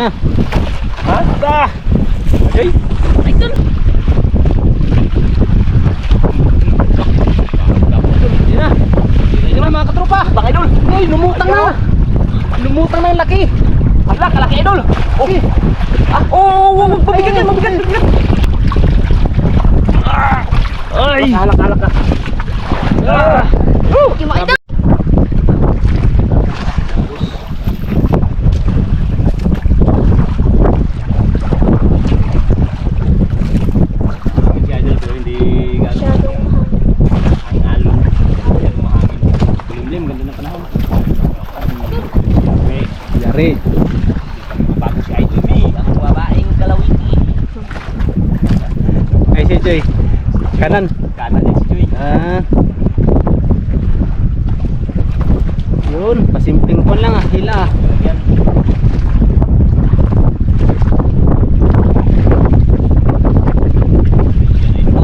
Na. Ha? Ta! Ay! Idol. Yun na. Yun na mga katropa. Baka idol! Uy, lumutang na. Lumutang na yung laki. Hala, kalaki idol! Oh! Ah! Oh! Oh! Oh! oh, Mabigat yan! Mabigat! Mabigat! Ah! Ay! Halak, halak na. Ah! Woo! Yung mga idol. Si idol pero hindi gano'n Masyadong mahal. ang alon. Yan mahangin. Kulimlim, ganda ng panahon. Okay. Yari. Bago si idol me, ang babaeng kalawiti. Ay, si Joy. Kanan. Kanan si Joy. Ah. Yun, pasimpleng ko lang ah, hila ah. Yan. Yan ay ito.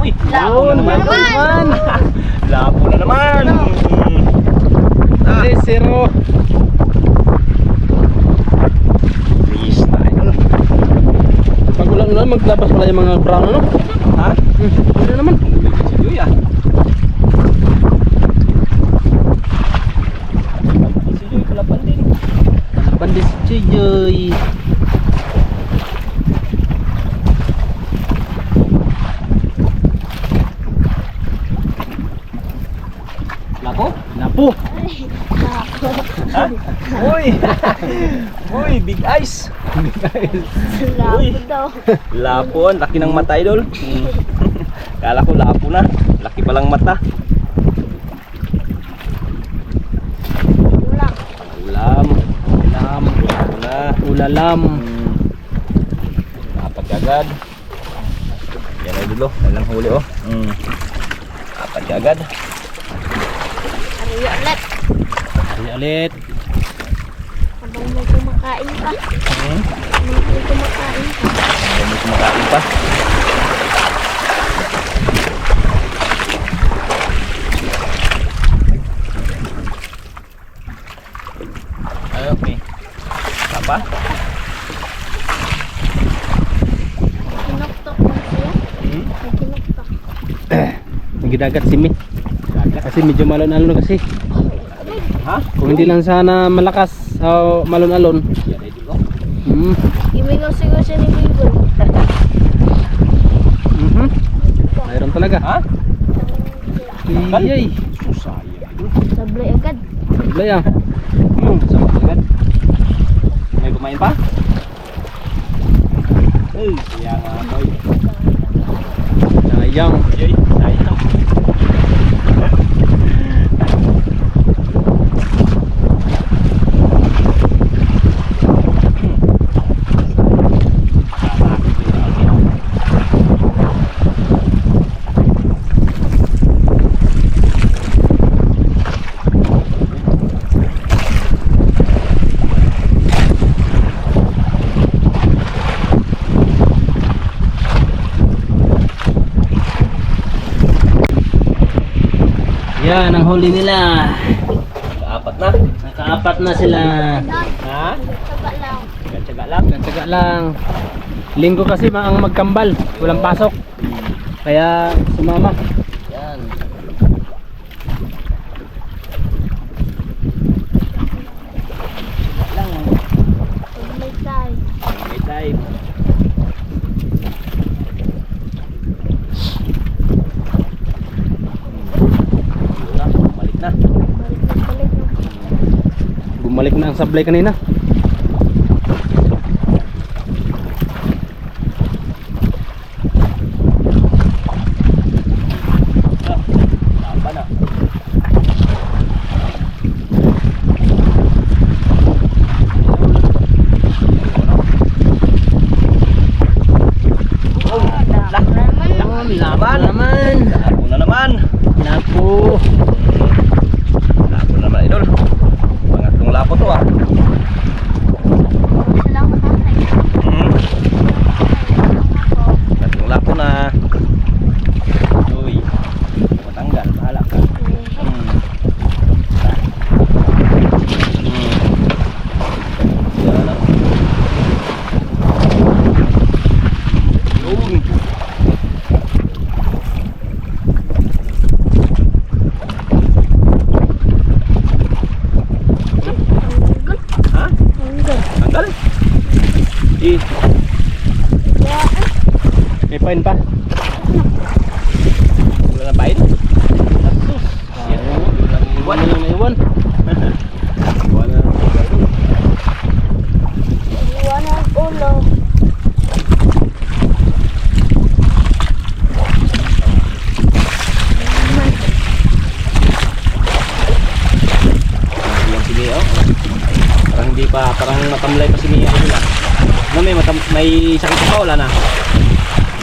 Uy! Lapo na Yun, naman! naman. Lapo na naman! Ay, zero. Please na idol. Pag ulan ulan, maglabas pala yung mga brown ano? Ha? Hmm, ano naman? Joy ah. Si Joy kalapan din. Bandis si Joy. Lapo? Napo. Ha? Uy! Uy, big eyes! Labo daw. Lapo, laki ng mata idol. Kala ko lapo na. Laki palang mata. Ulam. Ulam. Lapo na. Ulalam. Hmm. Napagagad. Yan ay dulo. Walang huli oh. Hmm. Napagagad. Ariyo ulit. Hari ulit. May kumakain pa. Hmm. May kumakain pa. Kami kumakain pa. Ay, okay. Apa? Kinoktok pa siya. Hmm? May kinoktok. Nagidagat si Mi. Dagat. Kasi medyo malon-alon kasi. Ha? Kung hindi lang sana malakas o malon-alon. Yan ay dulo. Hmm. Imigaw-sigaw siya ni Bibo. Mhm. Mayroon talaga. Ha? Iyay. Susaya. Sablay agad. Sablay ah. Hmm, sama agad. May kumain pa? Eh, kaya nga boy. Sayang. Sayang. Yan ang huli nila. Apat na. Nakaapat na sila. Ha? Saba lang. Gatsaga lang. Tsaga lang. Linggo kasi ang magkambal. Walang pasok. Kaya sumama. Yan. Lang. Sablay tayo. May time. Yun na, balik na. Balik na balik na. Sablay kanina. Ah, Laban na. Oh, lah. Oh, laban naman. Lapo na naman. Napo. Lapo na naman, idol. Pangatlong lapo to ah. Eh, Kaya, ah, May fine pa. wala na bain. Yan. Iwan na lang iwan. Wala na. iwan ang ulo. Yan si Mia, oh. Parang hindi pa, parang matamlay pa si Mia. Ano na? Ano, may, matam, may sakit pa wala na?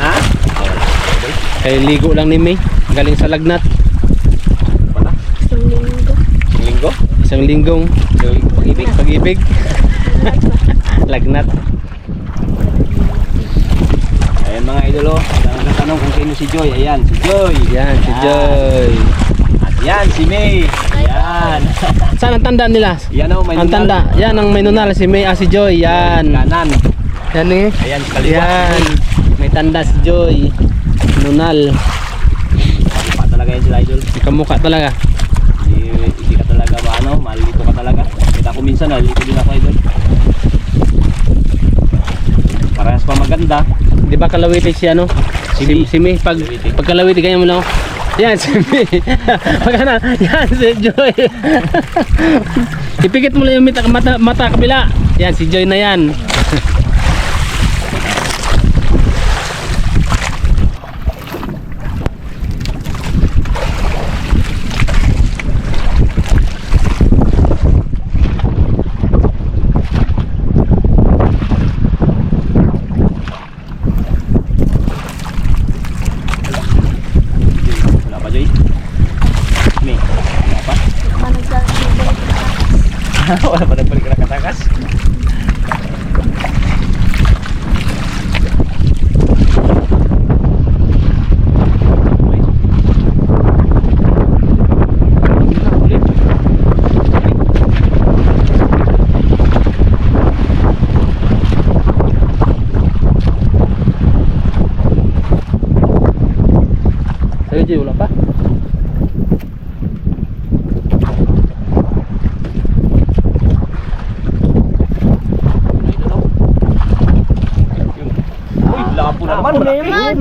Ha? Kay ligo lang ni May. Galing sa lagnat. Wala. Isang linggo. Isang linggo? Isang linggong pag-ibig. pag-ibig. lagnat. Ayan mga idol. Ang nagtatanong kung sino si Joy. Ayan, si Joy. Yan, si Joy. At yan, si May. Ayan. Saan ang tanda nila? Yan oh, may Ang tanda. Yan ang may nunal. Si May, ah, si Joy. Yan. Kanan. Yan eh. Ayan, kaliwa. Yan. May tanda si Joy. Nunal. Pa talaga yan sila idol. Kamukha talaga. Hindi, hindi ka talaga ba ano, malito ka talaga. Kita ko minsan, nalito din ako idol. Parehas pa maganda. Di ba kalawiti si ano? Si Si, si May. Pag, pag kalawiti, ganyan mo lang. oh. Yan, si May. Pag ano, yan, si Joy. Ipikit mo lang yung mata, mata, mata kabila. Yan, si Joy na yan. Wala pa Joy? May, wala pa? Managdang wala pa nagbalik ka ng katakas? Sa'yo, Joy, wala pa? Uy, lapo na naman. Lapo na malaki. naman.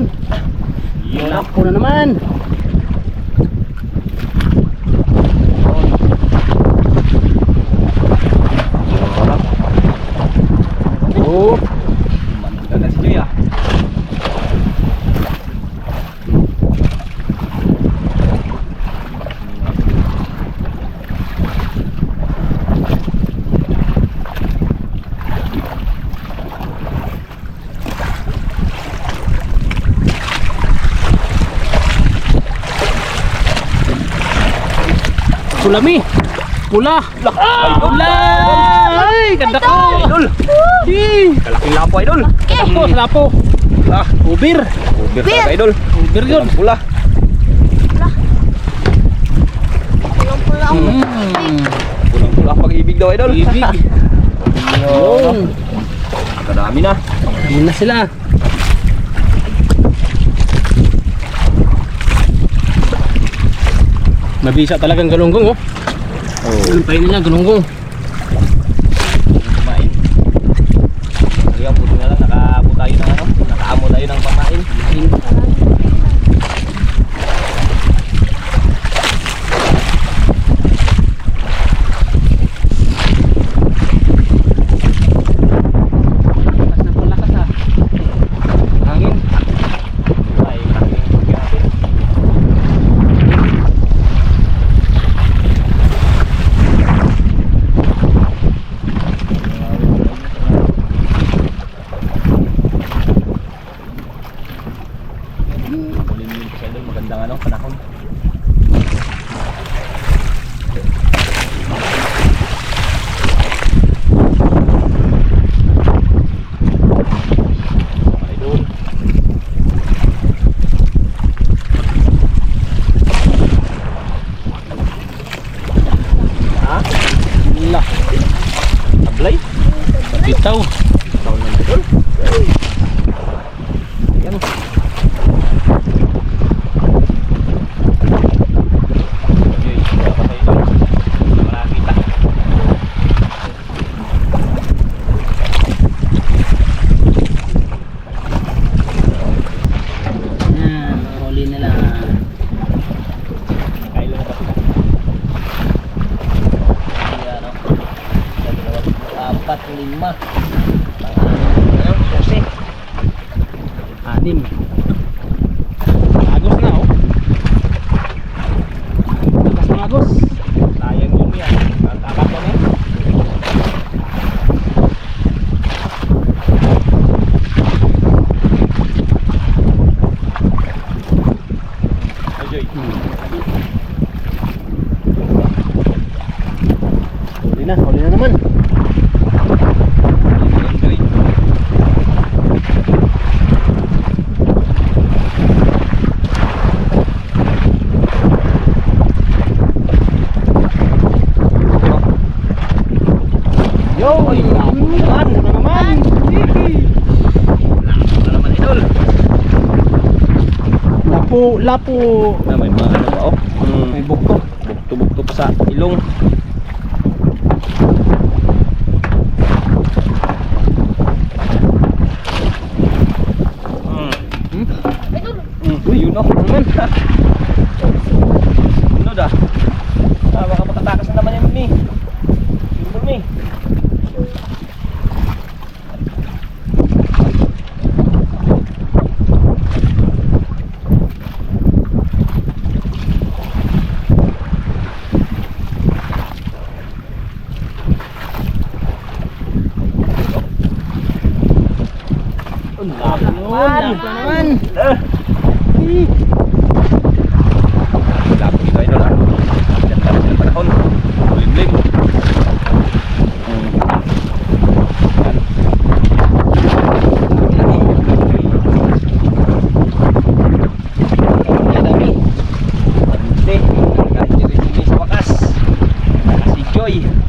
Yun na. Lapo na naman. Oh, Ganda si Joy ah. Sulami. Pula. Pula. Ay, ganda ko. Idol! Hi. Kalaking lapo idol! Lapo, lapo. Ah, Ubir. uber talaga idol! Ubir yun. Pula! Ako. Mm. Pula pag-ibig daw idol! Ibig. Yun. Kadami na! Yun na sila. Mabisa talagang galunggong oh. Oo. Ano pa yun nila galunggong. Kumain. Kaya puto na lang, nakaamo tayo ng ano, nakaamo tayo ng pamain. Lakas na po lakas ah. Hangin. Ay, malaking hugyan natin. Kulimlim sa idol, magandang ano, panahon. Mga idol. Ha? Wala. Ablay? Bitaw. Taon na idol. Ayan. Okay, dapat tayo idol. Para kita. Lima. Ano? Susi. Anim. Agos na oh. Lakas mga agos. Sayang yun yan. Ang tapat ko na. Ajoy. Huli na, huli na naman. Yo, ay, naman, na naman. Ano naman idol? Lapo. Na may mga ano pa oh. May bukto. Bukto-bukto pa sa ilong. Mm. Hmm? Mm. Uy, yun oh. Naman. Ano dah? Ah, baka makatakas na naman yan ni. Yun mo ni. Lapo naman. Lapo naman. Ah. Lapo dito idol ah. Diyan tayo sa panahon. Limlim. Mm. Yan. Ang dami. Hindi. Kahit dito yung sa wakas. Si Joy.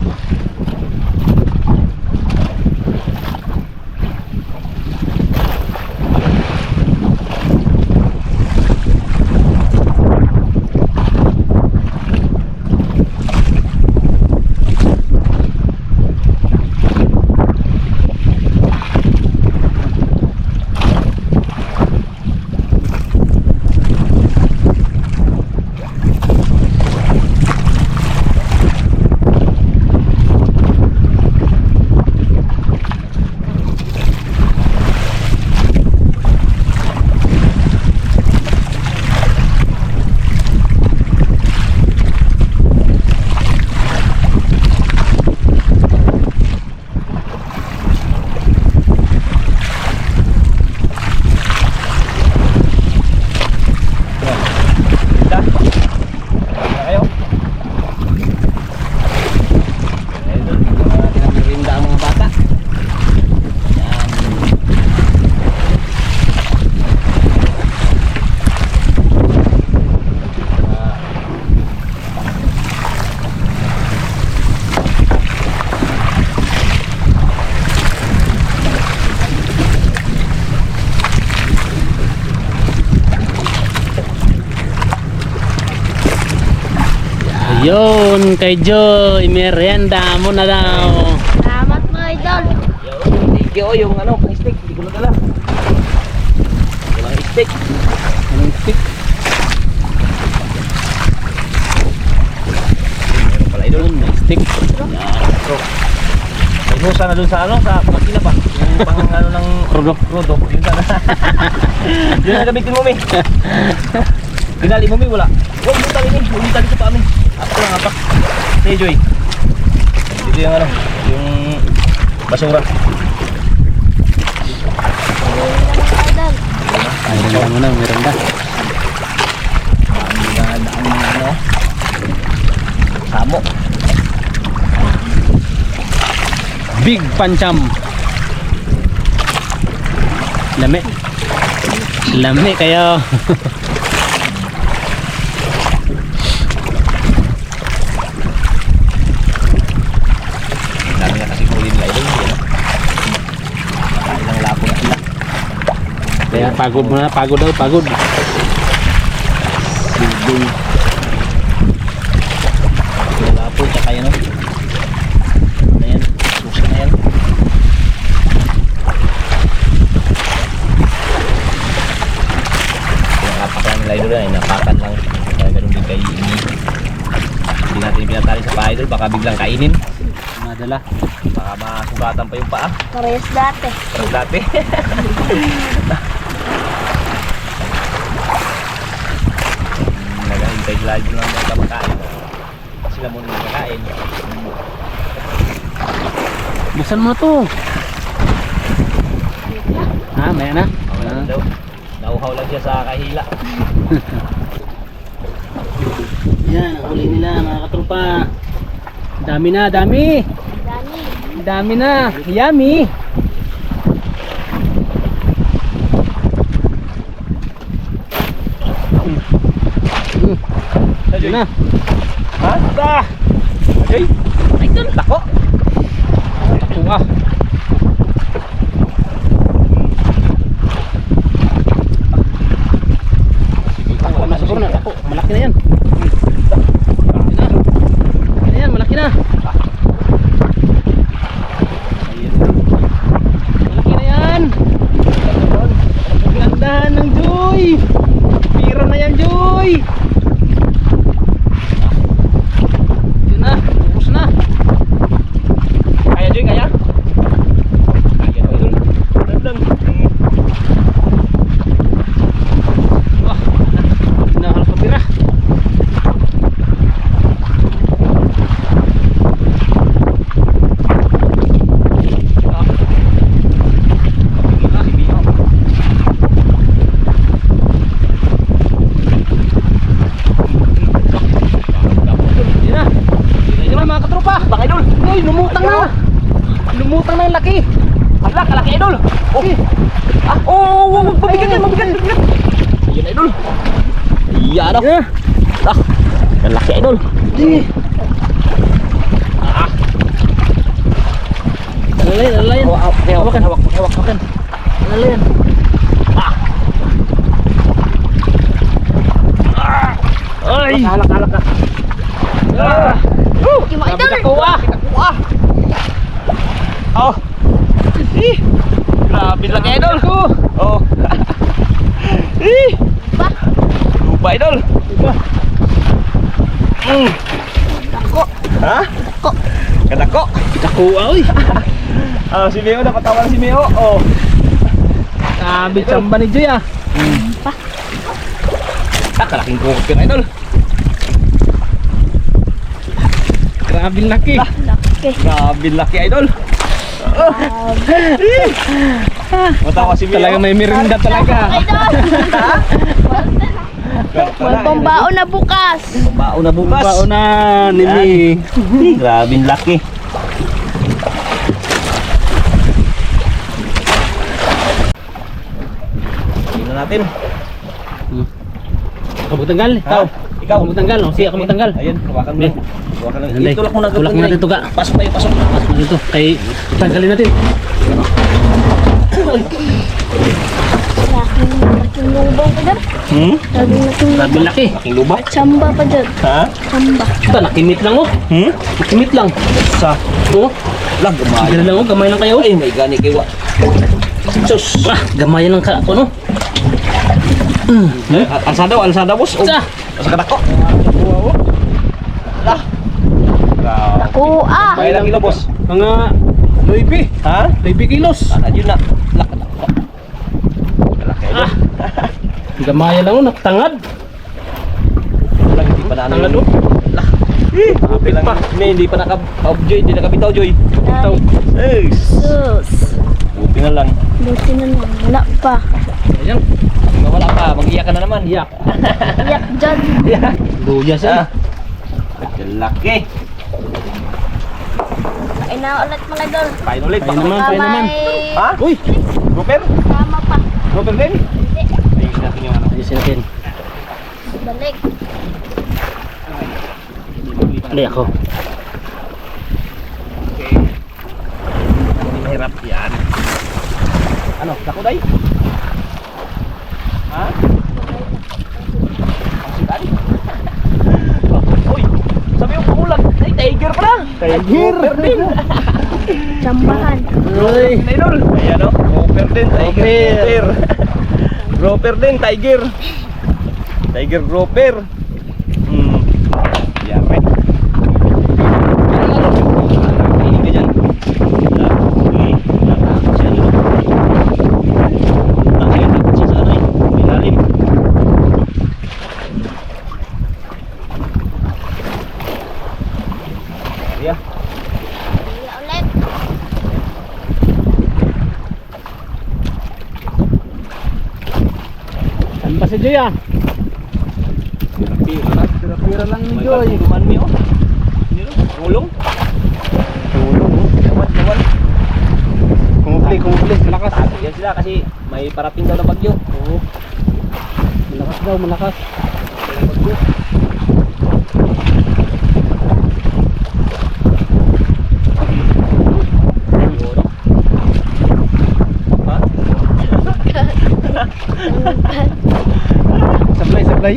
Ganda. Kaya kayo. Ayun doon, mga natin ang merinda ang mga bata. Yan. Ah. Ayun, kay Joy, merienda mo na daw. Salamat mga idol. Yung thank you, yung ano, pang steak, hindi ko nadala. Walang steak. Anong stick? Meron pala idol. Ayun, may stick. Yan. So, may husa na dun sa ano, sa makina ba? Yung pang ano ng Krudo. Rodo, yun sana. yun ang gamitin mo, Mi. Pinali mo, Mi, wala. Huwag mo tali, Mi. Huwag mo tali sa paa, Mi. Ako lang, apak. Hey, Joy. Dito yung ano, yung basura. Idol. Merienda mo na. Ang daan ang mga ano, samo. Big pancham. Lami. Lami kayo. Ang dami na kasi huli nila idol. Yan, no? Makain ng lapo na sila. Kaya pagod mo na, pagod daw, pagod. Silbing. Yung lapo, tsaka yan, no? Ano yan? Susi na yan. Yung kapak lang nila idol, ay napakan lang. Kaya ganun din kay Ini. Hindi natin pinatali sa paha idol, baka biglang kainin. Natin Dala. Baka masugatan pa yung paa. Parehas dati. Parang dati. Sila dito lang mga kamakain. Sila muna yung makain. Busan mo to. Ha, maya na. Wala Ah. daw. Nauhaw lang siya sa kahila. Yan, ang huli nila mga katropa. Dami na, dami. Dani. Dami na. Yummy. Yun na. Basta! Okay. Ay, doon. Tako. Tunga. Tako na siguro na. Tako. Malaki na yan. Malaki na. Malaki na yan. Malaki na. Malaki na yan. Gandahan ng Joy. Pira na yan Joy. Yun na. Ubus na. Kaya, Joy, kaya? Kaya, Idol. Dalam lang. Wah, nakakal pa pira. Ah. Ah. Yun na. Yun na mga katropa. Baka, Idol. Uy, lumutang na. Lumutang na yung laki. Hala, kalaki, Idol. Oh. Ah, oh, oh, oh, oh, mabigat yan, mabigat, mabigat. Ayun, Idol. Yan, oh. Yeah. Ah, kalaki, Idol. Di. Ah, Alalayan, alalayan. hawak, hawak, hawak, hawak, hawak, hawak. Alalayan. Ah. Ah. Ay. Halak, halak ka. Ah. Uh. Yung Sabi idol. ka ko ah. Wah. Oh. Ih. Grabe laki, Idol. Oh. Ih. Ba? Lupa, Idol. Diba? Mm. Dako. Ha? Ko. Kadako. Kakuha, uy. Ah, si Meo, napatawa na si Meo. Oh. Sabi tsamba ni Joy ah. Ah, kalaking kukot yun, Idol. Grabe laki. Laki. Grabe laki, Idol. Matawa si Meo. Talaga may merinda talaga. May pambaon na bukas. Baon na bukas. Bao na ni Mi. Grabe laki. Tingnan natin. Kamu tanggal. Tao. Ikaw. Kamu tanggal. Oh, siya kamu tanggal. Ayun, hawakan mo. Hawakan lang. Hindi. Itulak mo na. Tulak mo natin tuga. Pasok tayo, pasok. Pasok dito. Kay tanggalin natin. Laking, laking lubang pa dyan. Hmm? Laking, laking Grabe laki. Laking luba. Chamba pa dyan. Ha? Chamba. Ito, nakimit lang oh. Hmm? Nakimit lang. Sa? Oh. Lag, gamay. Gila lang oh. Gamay lang kayo. Ay, may gani kayo. Sus. Ah, gamay lang ka. Ano? Eh, Alsada, alsada, boss. Oh. Sa. Asa ka dako? Lah. Grabe. Kuha. May ilang kilo, boss? Mga 9. Ha? 9 kilos. Ah, yun na. Lak. Ah. Gamay lang oh. Nakatangad. Lag, hindi pa na ano Tangad oh. Lah. Grabe lang. May hindi pa naka... Oh, Joy, hindi nakabitaw, Joy. Ito. Ay, Sus. buti na lang. Buti na lang. Wala pa. Ayan. Wala pa, mag-iyak ka na naman. Iyak. Iyak dyan. Duya siya. Ah. Laki. Ay na ulit mga idol. Pain ulit. Pain naman. Baka naman. Ha? Uy. Grouper? Sama pa. Grouper din? Hindi. Tingnan natin yung ano. Ayusin natin. Balik. Dali ako. Okay. Hindi mahirap yan. Ano? Dako day? Ha? Sitan? Uy! Sabi yung. Ay, tiger pala! Tiger. Grouper din! Chambahan. Uy. Idol! Ayan o. Grouper din. Tiger. Grouper din. Tiger. Tiger grouper. Hmm. Yan, right? Hindi Joy ah. Pira lang ni Joy. pagtulungan mo Tulong. Tulong oh. Yawan, yawan. Kumupli, kumupli. Malakas. Yan sila kasi may parating daw na bagyo. Oo. Malakas daw, malakas. Bagyo. Yun. Ha? Supply.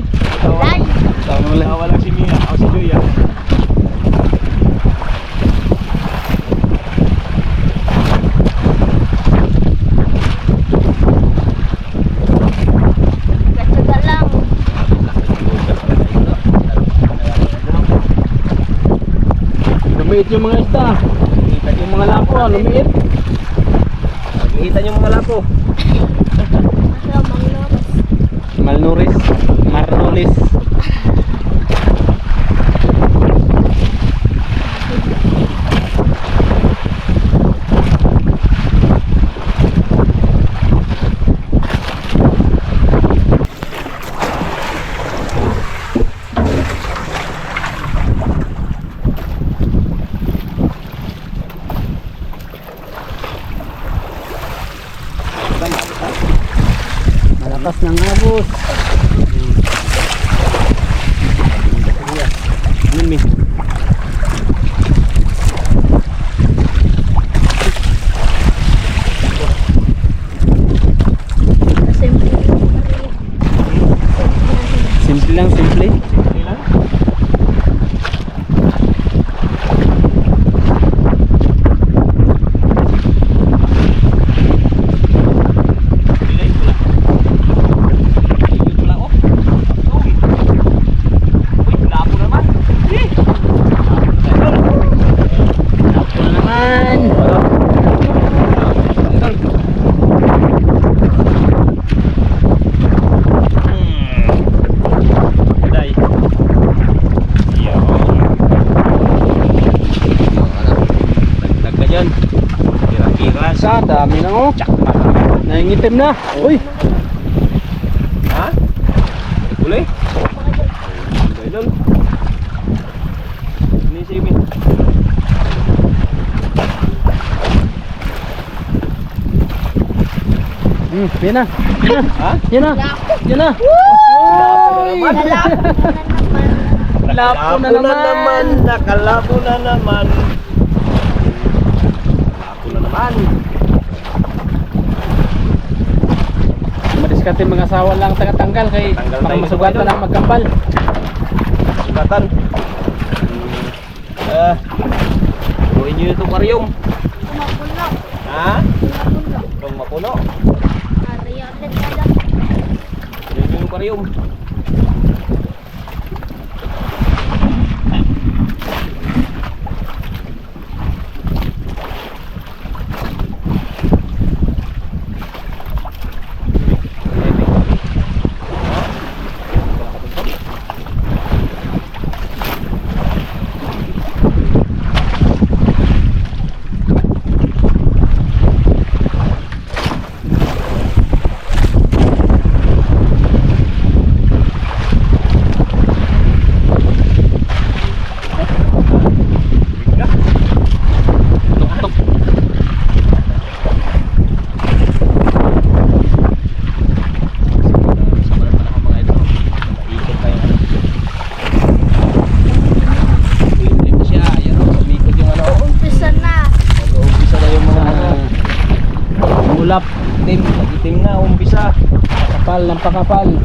Lai. Tama mo lang. Tawa lang si Mia. Ako si Joy. Katsaga lang. Lumiit yung mga isda. Yung mga lapo, lumiit. Nakikita yung mga lapo. Marnulis. Malakas ng agos. Ano mi? Simple. Simple lang, simple. Ilan? Pilay pula. Pilay pula oh. Uy. Uy, lapo naman. Eh. Lapo na naman. Hmm. Day. Yo. Dagdag ka dyan. Kira-kira sa Sa dami na oh. Chakma. Nangingitim na. Uy. Ha? Uli? Gaya doon. Ini si Imin. Hmm, yan na. Yan na. Ha? Yan na. Yan na. Lapo na naman. Lapo na naman. Nakalabo na naman. Lapo na naman. Madiskarte mga asawa lang tagatanggal kay Tanggal para tayo sa masugatan ang magkambal. Sugatan. Ah. Buhin nyo itong karyong. Mapuno. Ha? Mapuno. Itong mapuno. Ariyo ulit na lang. Buhin nyo yung karyong. Tuk-tuk. Umpisa na. Ah, Ulap. Itim, itim na, umpisa. Kapal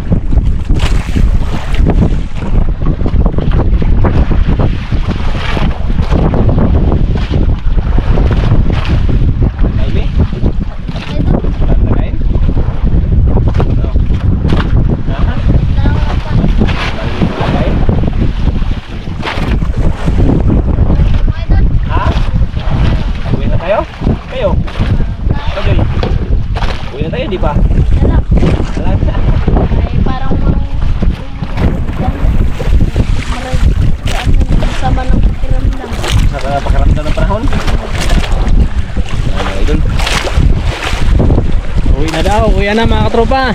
katropa.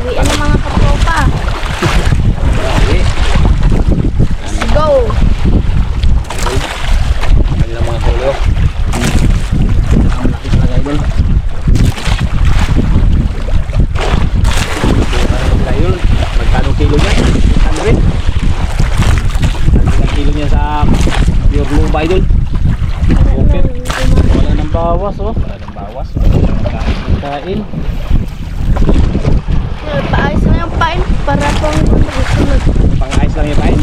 Uwian ng mga katropa. Let's go. Ang mga kulo. Ang laki talaga yun. Ayun, magkano kilo niya? 100? Ang kilo niya sa pure blue idol. Wala nang bawas oh. Wala nang bawas. Oh. Wala nang. Yung pain para pang sunod. Pang-ayos lang yung pain.